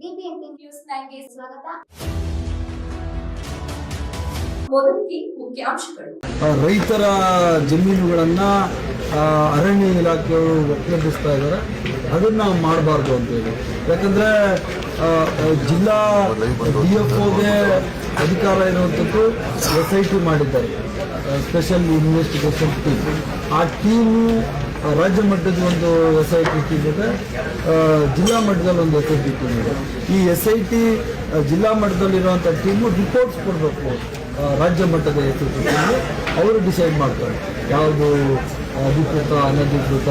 News ಸ್ವಾಗತ. ರೈತರ ಜಮೀನುಗಳನ್ನ ಅರಣ್ಯ ಇಲಾಖೆಯವರು ಒಕ್ಕಲೆಬ್ಬಿಸ್ತಾ ಇದ್ದಾರೆ. ಅದನ್ನ ಮಾಡಬಾರ್ದು ಅಂತೇಳಿ ಯಾಕಂದ್ರೆ ಜಿಲ್ಲಾ ಡಿ ಎಫ್ ಓಗೆ ಅಧಿಕಾರ ಇರುವಂಥದ್ದು ಎಸ್ ಐ ಟಿ ಮಾಡಿದ್ದಾರೆ. ಸ್ಪೆಷಲ್ ಇನ್ವೆಸ್ಟಿಗೇಷನ್ ಟೀಮ್ ಆ ಟೀಮು ರಾಜ್ಯ ಮಟ್ಟದ ಒಂದು ಎಸ್ ಐ ಟಿ ಇದೆ ಜಿಲ್ಲಾ ಮಟ್ಟದಲ್ಲಿ ಒಂದು ಎಸ್ ಐ ಟಿ ಟೀಮ್ ಇದೆ ಈ ಎಸ್ ಐ ಟಿ ಜಿಲ್ಲಾ ಮಟ್ಟದಲ್ಲಿರುವಂಥ ಟೀಮು ರಿಪೋರ್ಟ್ಸ್ ಕೊಡಬೇಕು. ರಾಜ್ಯ ಮಟ್ಟದ ಎತ್ತಿಟ್ಟು ಅವರು ಡಿಸೈಡ್ ಮಾಡ್ತಾರೆ. ಯಾವುದು ಅಧಿಕೃತ, ಅನಧಿಕೃತ,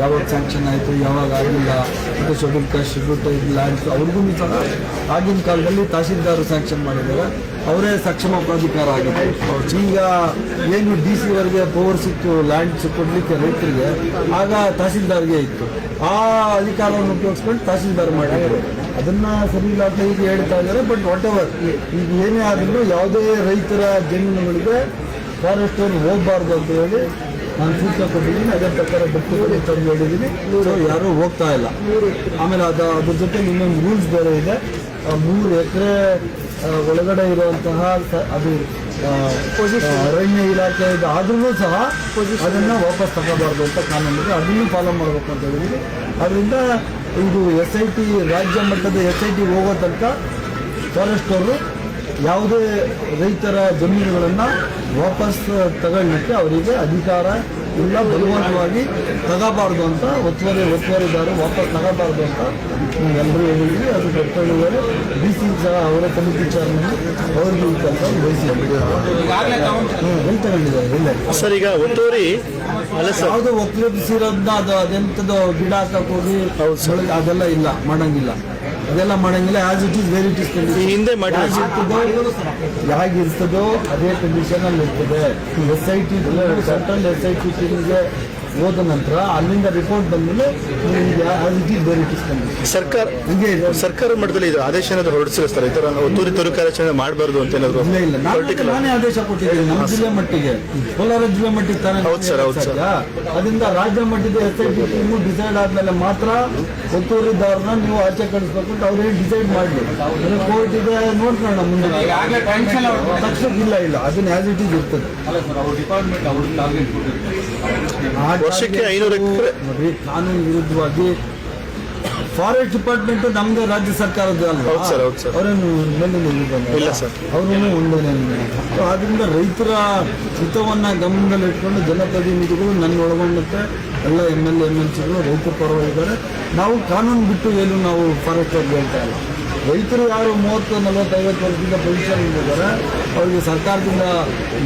ಯಾವಾಗ ಸ್ಯಾಂಕ್ಷನ್ ಆಯಿತು, ಯಾವಾಗ ಆಗಿಲ್ಲ, ಮತ್ತು ಶೆಡ್ಯೂಲ್ ಕಾಸ್ಟ್ ಶೆಡ್ಯೂಲ್ ಇಲ್ಲ ಅಂತ ಅವ್ರಿಗೂ ಸಹ ಆಗಿನ ಕಾಲದಲ್ಲಿ ತಹಸೀಲ್ದಾರ್ ಸ್ಯಾಂಕ್ಷನ್ ಮಾಡಿದ್ದಾರೆ. ಅವರೇ ಸಕ್ಷಮ ಪ್ರಾಧಿಕಾರ ಆಗಿದೆ ಈಗ ಏನು ಡಿ ಸಿ ಅವರಿಗೆ ಪವರ್ ಸಿಕ್ತು ಲ್ಯಾಂಡ್ಸ್ ಕೊಡಲಿಕ್ಕೆ ರೈತರಿಗೆ, ಆಗ ತಹಸೀಲ್ದಾರ್ಗೆ ಇತ್ತು. ಆ ಅಧಿಕಾರವನ್ನು ಉಪಯೋಗಿಸ್ಕೊಂಡು ತಹಸೀಲ್ದಾರ್ ಮಾಡಿದ್ದಾರೆ ಅದನ್ನ ಸರಿ ಇಲ್ಲ ಅಂತ ಈಗ ಹೇಳ್ತಾ ಇದ್ದಾರೆ ಬಟ್ ವಾಟ್ ಎವರ್ ಈಗ ಏನೇ ಆದರೂ ಯಾವುದೇ ರೈತರ ಜಮೀನುಗಳಿಗೆ ಫಾರೆಸ್ಟ್ ಅವ್ರು ಹೋಗಬಾರ್ದು ಅಂತ ಹೇಳಿ ನಾನು ಸೂಚನೆ ಕೊಟ್ಟಿದ್ದೀನಿ. ಅದೇ ಪ್ರಕಾರ ಬಟ್ಟೆಗಳು ತಂದು ಹೇಳಿದ್ದೀನಿ. ಯಾರು ಹೋಗ್ತಾ ಇಲ್ಲ. ಆಮೇಲೆ ಅದು ಅದ್ರ ಜೊತೆ ಇನ್ನೊಂದು ರೂಲ್ಸ್ ಬೇರೆ ಇದೆ. ಮೂರು ಎಕರೆ ಒಳಗಡೆ ಇರುವಂತಹ ಅದು ಅರಣ್ಯ ಇಲಾಖೆ ಆದ್ರೂ ಸಹ ಅದನ್ನು ವಾಪಸ್ ತಗೋಬಾರ್ದು ಅಂತ ಕಾನೂನಿದೆ ಅದನ್ನು ಫಾಲೋ ಮಾಡಬೇಕು ಅಂತ ಹೇಳಿದ್ವಿ ಅದರಿಂದ ಇದು ಎಸ್ ಐ ಟಿ ರಾಜ್ಯ ಮಟ್ಟದ ಎಸ್ ಐ ಟಿ ಹೋಗೋ ತನಕ ಫಾರೆಸ್ಟ್ ಅವರು ಯಾವುದೇ ರೈತರ ಜಮೀನುಗಳನ್ನು ವಾಪಸ್ ತಗೊಳ್ಳಿಕ್ಕೆ ಅವರಿಗೆ ಅಧಿಕಾರ ಇಲ್ಲ ಬಲವಂತವಾಗಿ ತಗೋಬಾರ್ದು ಅಂತ ಒತ್ತುವರಿ ಒತ್ತುವರಿದಾರರು ವಾಪಸ್ ತಗೋಬಾರ್ದು ಅಂತ ಎಲ್ಲರೂ ಹೇಳಿದ್ವಿ. ಅದು ಕಟ್ಕೊಂಡಿದ್ದಾರೆ ಡಿ ಸಿ ಸಹ ಅವರ ಕಮಿಟಿ ಚೇರ್ಮನ್ ಅವ್ರಿಗೆ ಕೆಲಸ ಎಲ್ಲಿ ತಗೊಂಡಿದ್ದಾರೆ ಇಲ್ಲೇ ಸರ್ ಈಗ ಒತ್ತುವರಿ ಯಾವುದೋ ಒಕ್ಕಲಿಸಿರೋದನ್ನ ಅದು ಅದೆಂಥದ್ದು ಗಿಡ ಹಾಕಕ್ಕೆ ಹೋಗಿ ಅದೆಲ್ಲ ಇಲ್ಲ ಮಾಡಂಗಿಲ್ಲ. ಅದೆಲ್ಲ ಮಾಡಂಗಿಲ್ಲ as it is very it is ಈ ಹಿಂದೆ ಹೇಗಿರ್ತದೋ ಅದೇ ಕಂಡೀಷನ್ ಅಲ್ಲಿ ಇರ್ತದೆ. S I T central S I T ಟೀಮ್ಗೆ ಹೋದ ನಂತರ ಅಲ್ಲಿಂದ ರಿಪೋರ್ಟ್ ಬಂದ್ಮೇಲೆ ಸರ್ಕಾರ. ಸರ್ಕಾರ ಮಟ್ಟದಲ್ಲಿ ಇದು ಆದೇಶ ಏನಾದ್ರು ಹೊರಡಿಸಿಲ್ಲ ಸರ್ ಈ ಥರ ಒತ್ತುವರಿ ತೊರೆ ಕಾರ್ಯಾಚರಣೆ ಮಾಡಬಾರ್ದು ಅಂತ ಏನಾದ್ರು ಇಲ್ಲ ಇಲ್ಲ. ನಾನು ಆದೇಶ ಕೊಟ್ಟಿದ್ದೀನಿ. ನಮ್ಮ ಜಿಲ್ಲೆ ಮಟ್ಟಿಗೆ. ಕೋಲಾರ ಜಿಲ್ಲೆ ಮಟ್ಟಿಗೆ ತಾನೇ ಹೌದು ಸರ್, ಹೌದು ಸರ್. ಅದರಿಂದ ರಾಜ್ಯ ಮಟ್ಟದ S I T team decide ಆದ್ಮೇಲೆ ಮಾತ್ರ ಒತ್ತುವರಿದಾರನ ನೀವು ಆಚೆ ಕಳಿಸ್ಬೇಕು ಅಂತ ಅವ್ರೇನು ಡಿಸೈಡ್ ಮಾಡಲಿ. ಕೋರ್ಟ್ ಇದೆ ನೋಡ್ಕೊಳ್ಳೋಣ ಮುಂದೆ. ತಕ್ಷಣ ಇಲ್ಲ ಇಲ್ಲ. ಅದನ್ನ ಆಸ್ ಇಟ್ ಇಸ್ ಇರ್ತದೆ. ವರ್ಷಕ್ಕೆ ಐನೂರು 500 ಎಕರೆ. ನೋಡ್ರಿ ಕಾನೂನು ವಿರುದ್ಧವಾಗಿ ಫಾರೆಸ್ಟ್ ಡಿಪಾರ್ಟ್ಮೆಂಟ್ ನಮ್ದು ರಾಜ್ಯ ಸರ್ಕಾರದ್ದು ಅಲ್ವಾ ಹೌದು ಸರ್, ಹೌದು ಸರ್. ಅವರೇನು ಮೇಲೆ ಇಲ್ಲ ಸರ್. ಒಂದೊಂದು ಸೊ ಆದ್ದರಿಂದ ರೈತರ ಹಿತವನ್ನ ಗಮನದಲ್ಲಿ ಇಟ್ಕೊಂಡು ಜನಪ್ರತಿನಿಧಿಗಳು ನನ್ನ ಒಳಗೊಂಡಂತೆ ಎಲ್ಲ ಎಂ ಎಲ್ ಎಂ ಎಲ್ ಸಿಗಳು ರೈತರ ಪರವಾಗಿದ್ದಾರೆ ನಾವು ಕಾನೂನು ಬಿಟ್ಟು ಏನು ನಾವು ಫಾರೆಸ್ಟ್ ಅವ್ರಿಗೆ ಹೇಳ್ತಾ ಇಲ್ಲ ರೈತರು ಯಾರು ಮೂವತ್ತು, ನಲವತ್ತೈವತ್ತು ವರ್ಷದಿಂದ ಪೊಸಿಷನ್ ಇದ್ದಾರೆ ಅವರಿಗೆ ಸರ್ಕಾರದಿಂದ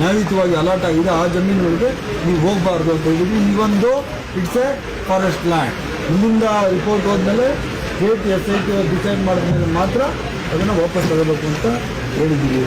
ನ್ಯಾಯಯುತವಾಗಿ ಅಲಾಟ್ ಆಗಿದೆ, ಆ ಜಮೀನುಗಳಿಗೆ ನೀವು ಹೋಗಬಾರ್ದು ಅಂತ ಹೇಳಿದ್ವಿ ಈ ಒಂದು ಇಟ್ಸ್ ಎ ಫಾರೆಸ್ಟ್ ಲ್ಯಾಂಡ್ ಇಲ್ಲಿಂದ ರಿಪೋರ್ಟ್ ಹೋದ್ಮೇಲೆ state S I T decide ಮಾಡಿದ್ಮೇಲೆ ಮಾತ್ರ ಅದನ್ನು ವಾಪಸ್ ತಗೋಬೇಕು ಅಂತ ಹೇಳಿದ್ದೀವಿ.